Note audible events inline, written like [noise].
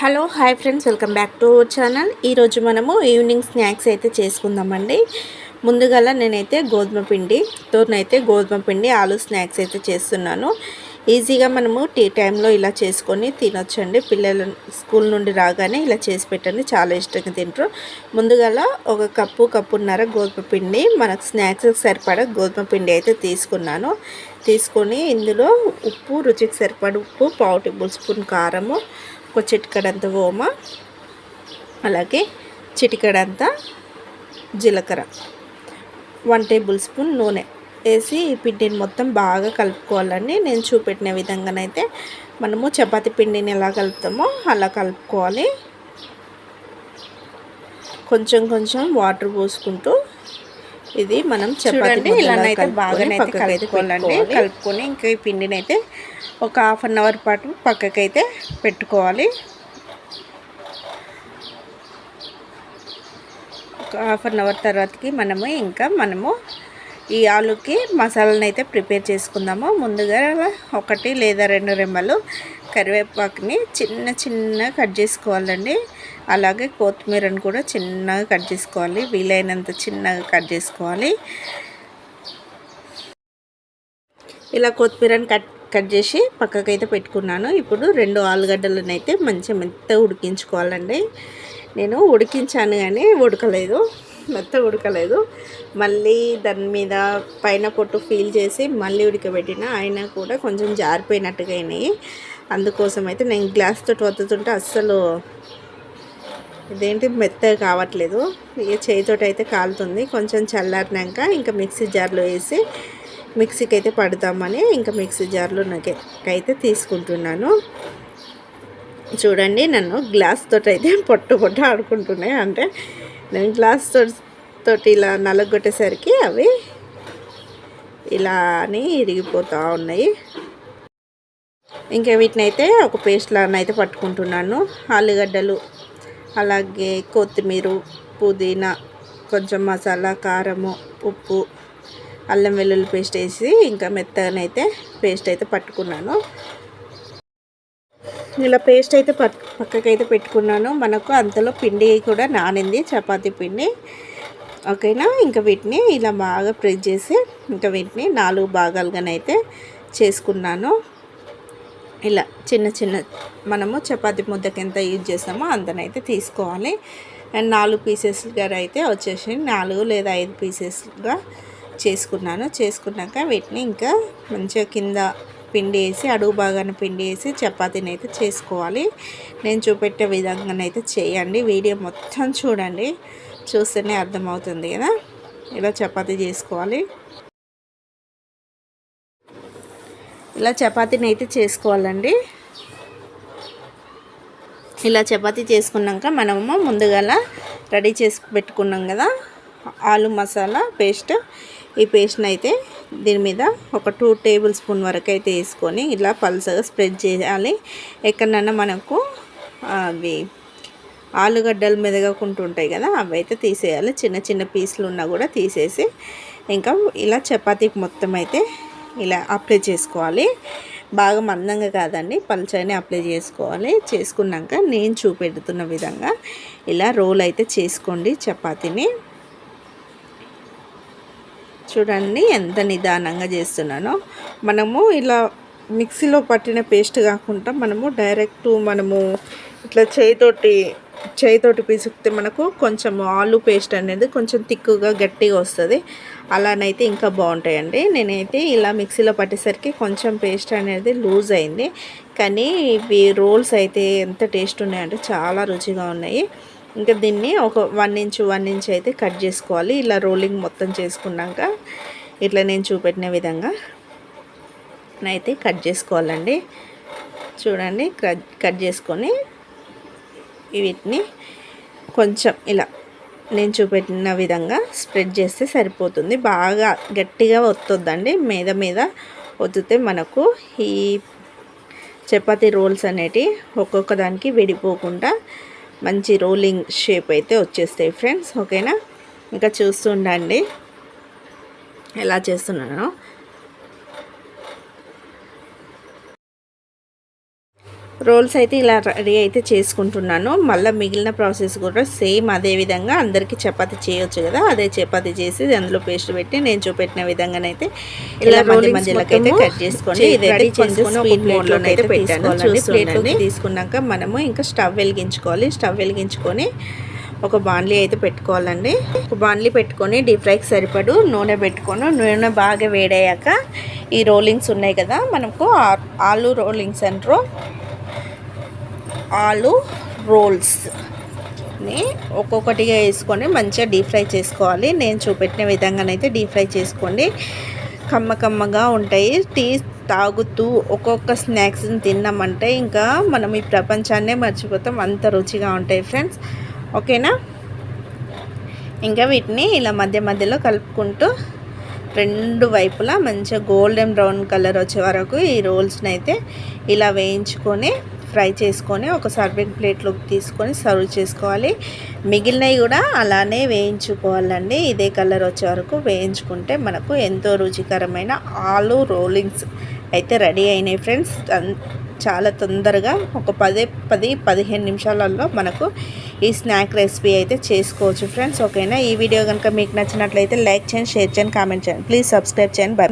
Hello hi friends welcome back to channel. ఈరోజు మనము evening snacks అయితే చేసుకుందామండి. ముందుగల నేనైతే గోధుమ పిండితోనైతే గోధుమ పిండి ఆలు స్నాక్స్ అయితే చేస్తున్నాను. ఈజీగా మనము టీ టైంలో ఇలా చేసుకొని తినొచ్చండి. పిల్లలు స్కూల్ నుండి రాగానే ఇలా చేసి పెట్టండి చాలా ఇష్టంగా తింటారు. ముందుగల ఒక కప్పు కప్పున్నర గోధుమ పిండి మనకు స్నాక్స్కి సరిపడా గోధుమ పిండి అయితే తీసుకున్నాను. తీసుకొని ఇందులో ఉప్పు రుచికి సరిపడ ఉప్పు పావు టేబుల్ స్పూన్ కారము ఒక చిటికడంత ఓమ అలాగే చిటికడంత జీలకర్ర. వన్ టేబుల్ స్పూన్ నూనె వేసి ఈ పిండిని మొత్తం బాగా కలుపుకోవాలండి. నేను చూపెట్టిన విధంగానైతే మనము చపాతి పిండిని ఎలా కలుపుతామో అలా కలుపుకోవాలి. కొంచెం కొంచెం వాటర్ పోసుకుంటూ ఇది మనం చపాతి ఇలానైతే బాగానైతే కలుపుకోవాలండి కలుపుకొని ఇంకా ఈ పిండిని అయితే ఒక హాఫ్ అన్ అవర్ పాటు పక్కకైతే పెట్టుకోవాలి. ఒక హాఫ్ అన్ అవర్ తర్వాతకి మనము ఇంకా మనము ఈ ఆలుకి మసాలాను అయితే ప్రిపేర్ చేసుకుందాము. ముందుగా ఒకటి లేదా రెండు రెమ్మలు కరివేపాకుని చిన్న చిన్న కట్ చేసుకోవాలండి. అలాగే కొత్తిమీరని కూడా చిన్నగా కట్ చేసుకోవాలి. వీలైనంత చిన్నగా కట్ చేసుకోవాలి. ఇలా కొత్తిమీరని కట్ కట్ చేసి పక్కకైతే పెట్టుకున్నాను. ఇప్పుడు రెండు ఆలుగడ్డలను అయితే మంచిగా మెత్త ఉడికించుకోవాలండి. నేను ఉడికించాను కానీ ఉడకలేదు. మెత్త ఉడకలేదు. మళ్ళీ దాని మీద పైన పొట్టు ఫీల్ చేసి మళ్ళీ ఉడకబెట్టిన అయినా కూడా కొంచెం జారిపోయినట్టుగా అయినాయి. అందుకోసం అయితే నేను గ్లాస్ తోటి వత్తుతుంటే అస్సలు ఇదేంటి మెత్తగా కావట్లేదు. ఇక చేయితోటి అయితే కాలుతుంది. కొంచెం చల్లారినాక ఇంకా మిక్సీ జార్లో వేసి మిక్సీకి అయితే పడతామని ఇంకా మిక్సీ జార్లో నాకైతే తీసుకుంటున్నాను. చూడండి నన్ను గ్లాస్ తోటి అయితే [laughs] పొట్టు పొట్టు ఆడుకుంటున్నాయి. అంటే నేను గ్లాస్ తోటి ఇలా నలగొట్టేసరికి అవి ఇలా అని ఇరిగిపోతూ ఉన్నాయి. ఇంకా వీటిని అయితే ఒక పేస్ట్ లాగా పట్టుకుంటున్నాను. ఆలుగడ్డలు అలాగే కొత్తిమీర పుదీనా కొంచెం మసాలా కారము ఉప్పు అల్లం వెల్లుల్లి పేస్ట్ వేసి ఇంకా మెత్తగానైతే పేస్ట్ అయితే పట్టుకున్నాను. ఇలా పేస్ట్ అయితే పక్కకైతే పెట్టుకున్నాను. మనకు అంతలో పిండి కూడా నానింది చపాతీ పిండి. ఓకేనా? ఇంకా వీటిని ఇలా బాగా ప్రెస్ చేసి ఇంకా వీటిని నాలుగు భాగాలుగానైతే చేసుకున్నాను. ఇలా చిన్న చిన్న మనము చపాతీ ముద్దకి ఎంత యూజ్ చేస్తామో అంతనైతే తీసుకోవాలి. అండ్ నాలుగు పీసెస్గా అయితే వచ్చేసి నాలుగు లేదా ఐదు పీసెస్గా చేసుకున్నాను. చేసుకున్నాక వీటిని ఇంకా మంచిగా కింద పిండి వేసి అడుగు బాగానే పిండి వేసి చపాతీని అయితే చేసుకోవాలి. నేను చూపెట్టే విధంగానైతే చేయండి. వీడియో మొత్తం చూడండి. చూస్తేనే అర్థమవుతుంది కదా. ఇలా చపాతీ చేసుకోవాలి. ఇలా చపాతీని అయితే చేసుకోవాలండి. ఇలా చపాతీ చేసుకున్నాక మనము ముందుగా రెడీ చేసి పెట్టుకున్నాం కదా. ఆలు మసాలా పేస్ట్ ఈ పేస్ట్ని అయితే దీని మీద ఒక టూ టేబుల్ స్పూన్ వరకు అయితే వేసుకొని ఇలా పల్సగా స్ప్రెడ్ చేయాలి. ఎక్కడన్నా మనకు అవి ఆలుగడ్డలు మెదగకుంటుంటాయి కదా అవి అయితే తీసేయాలి. చిన్న చిన్న పీసులు ఉన్నా కూడా తీసేసి ఇంకా ఇలా చపాతీకి మొత్తం అయితే ఇలా అప్లై చేసుకోవాలి. బాగా మందంగా కాదండి పల్చని అప్లై చేసుకోవాలి. చేసుకున్నాక నేను చూపెడుతున్న విధంగా ఇలా రోల్ అయితే చేసుకోండి చపాతీని. చూడండి ఎంత నిదానంగా చేస్తున్నానో. మనము ఇలా మిక్సీలో పట్టిన పేస్ట్ కాకుండా మనము డైరెక్ట్ మనము ఇట్లా చేయితోటి చేయితోటి పిసికితే మనకు కొంచెం ఆలు పేస్ట్ అనేది కొంచెం తిక్కుగా గట్టిగా వస్తుంది. అలానైతే ఇంకా బాగుంటాయండి. నేనైతే ఇలా మిక్సీలో పట్టేసరికి కొంచెం పేస్ట్ అనేది లూజ్ అయింది. కానీ ఇవి రోల్స్ అయితే ఎంత టేస్ట్ ఉన్నాయంటే చాలా రుచిగా ఉన్నాయి. ఇంకా దీన్ని ఒక వన్ ఇంచ్ వన్ ఇంచ్ అయితే కట్ చేసుకోవాలి. ఇలా రోలింగ్ మొత్తం చేసుకున్నాక ఇట్లా నేను చూపెట్టిన విధంగా అయితే కట్ చేసుకోవాలండి. చూడండి కట్ చేసుకొని వీటిని కొంచెం ఇలా నేను చూపెట్టిన విధంగా స్ప్రెడ్ చేస్తే సరిపోతుంది. బాగా గట్టిగా ఒత్తొద్దండి. మీద మీద ఒత్తితే మనకు ఈ చపాతీ రోల్స్ అనేటివి ఒక్కొక్క దానికి విడిపోకుండా మంచి రోలింగ్ షేప్ అయితే వచ్చేస్తాయి ఫ్రెండ్స్ ఓకేనా? ఇంకా చూస్తుండండి. ఎలా చేస్తున్నానో. రోల్స్ అయితే ఇలా రెడీ అయితే చేసుకుంటున్నాను. మళ్ళీ మిగిలిన ప్రాసెస్ కూడా సేమ్ అదే విధంగా అందరికీ చపాతి చేయొచ్చు కదా అదే చపాతి చేసి అందులో పేస్ట్ పెట్టి నేను చూపెట్టిన విధంగానైతే ఇలా మధ్య మధ్యలోకి అయితే కట్ చేసుకోండి ఇదైతే స్పీడ్ మోడ్లోకి అయితే పెట్టాను ప్లేట్లోకి తీసుకున్నాక మనము ఇంకా స్టవ్ వెలిగించుకోవాలి. స్టవ్ వెలిగించుకొని ఒక బాండ్లీ అయితే పెట్టుకోవాలండి. ఒక బాండ్లీ పెట్టుకొని డీప్ ఫ్రైకి సరిపడు నూనె పెట్టుకొని నూనె బాగా వేడయ్యాక ఈ రోలింగ్స్ ఉన్నాయి కదా మనకు ఆలు రోలింగ్స్ అంటారు. ఆలు రోల్స్ని ఒక్కొక్కటిగా వేసుకొని మంచిగా డీప్ ఫ్రై చేసుకోవాలి. నేను చూపెట్టిన విధంగానైతే డీప్ ఫ్రై చేసుకోండి. కమ్మ కమ్మగా ఉంటాయి. టీ తాగుతూ ఒక్కొక్క స్నాక్స్ని తిన్నామంటే ఇంకా మనం ఈ ప్రపంచాన్నే మర్చిపోతాం. అంత రుచిగా ఉంటాయి ఫ్రెండ్స్. ఓకేనా? ఇంకా వీటిని ఇలా మధ్య మధ్యలో కలుపుకుంటూ రెండు వైపులా మంచిగా గోల్డెన్ బ్రౌన్ కలర్ వచ్చే వరకు ఈ రోల్స్ని అయితే ఇలా వేయించుకొని ఫ్రై చేసుకొని ఒక సర్వింగ్ ప్లేట్లోకి తీసుకొని సర్వ్ చేసుకోవాలి. మిగిలినవి కూడా అలానే వేయించుకోవాలండి. ఇదే కలర్ వచ్చే వరకు వేయించుకుంటే మనకు ఎంతో రుచికరమైన ఆలు రోలింగ్స్ అయితే రెడీ అయినాయి ఫ్రెండ్స్. చాలా తొందరగా ఒక పదే పది పదిహేను నిమిషాలలో మనకు ఈ స్నాక్ రెసిపీ అయితే చేసుకోవచ్చు ఫ్రెండ్స్. ఓకేనా? ఈ వీడియో కనుక మీకు నచ్చినట్లయితే లైక్ చేయండి షేర్ చేయండి కామెంట్ చేయండి. ప్లీజ్ సబ్స్క్రైబ్ చేయండి. బై.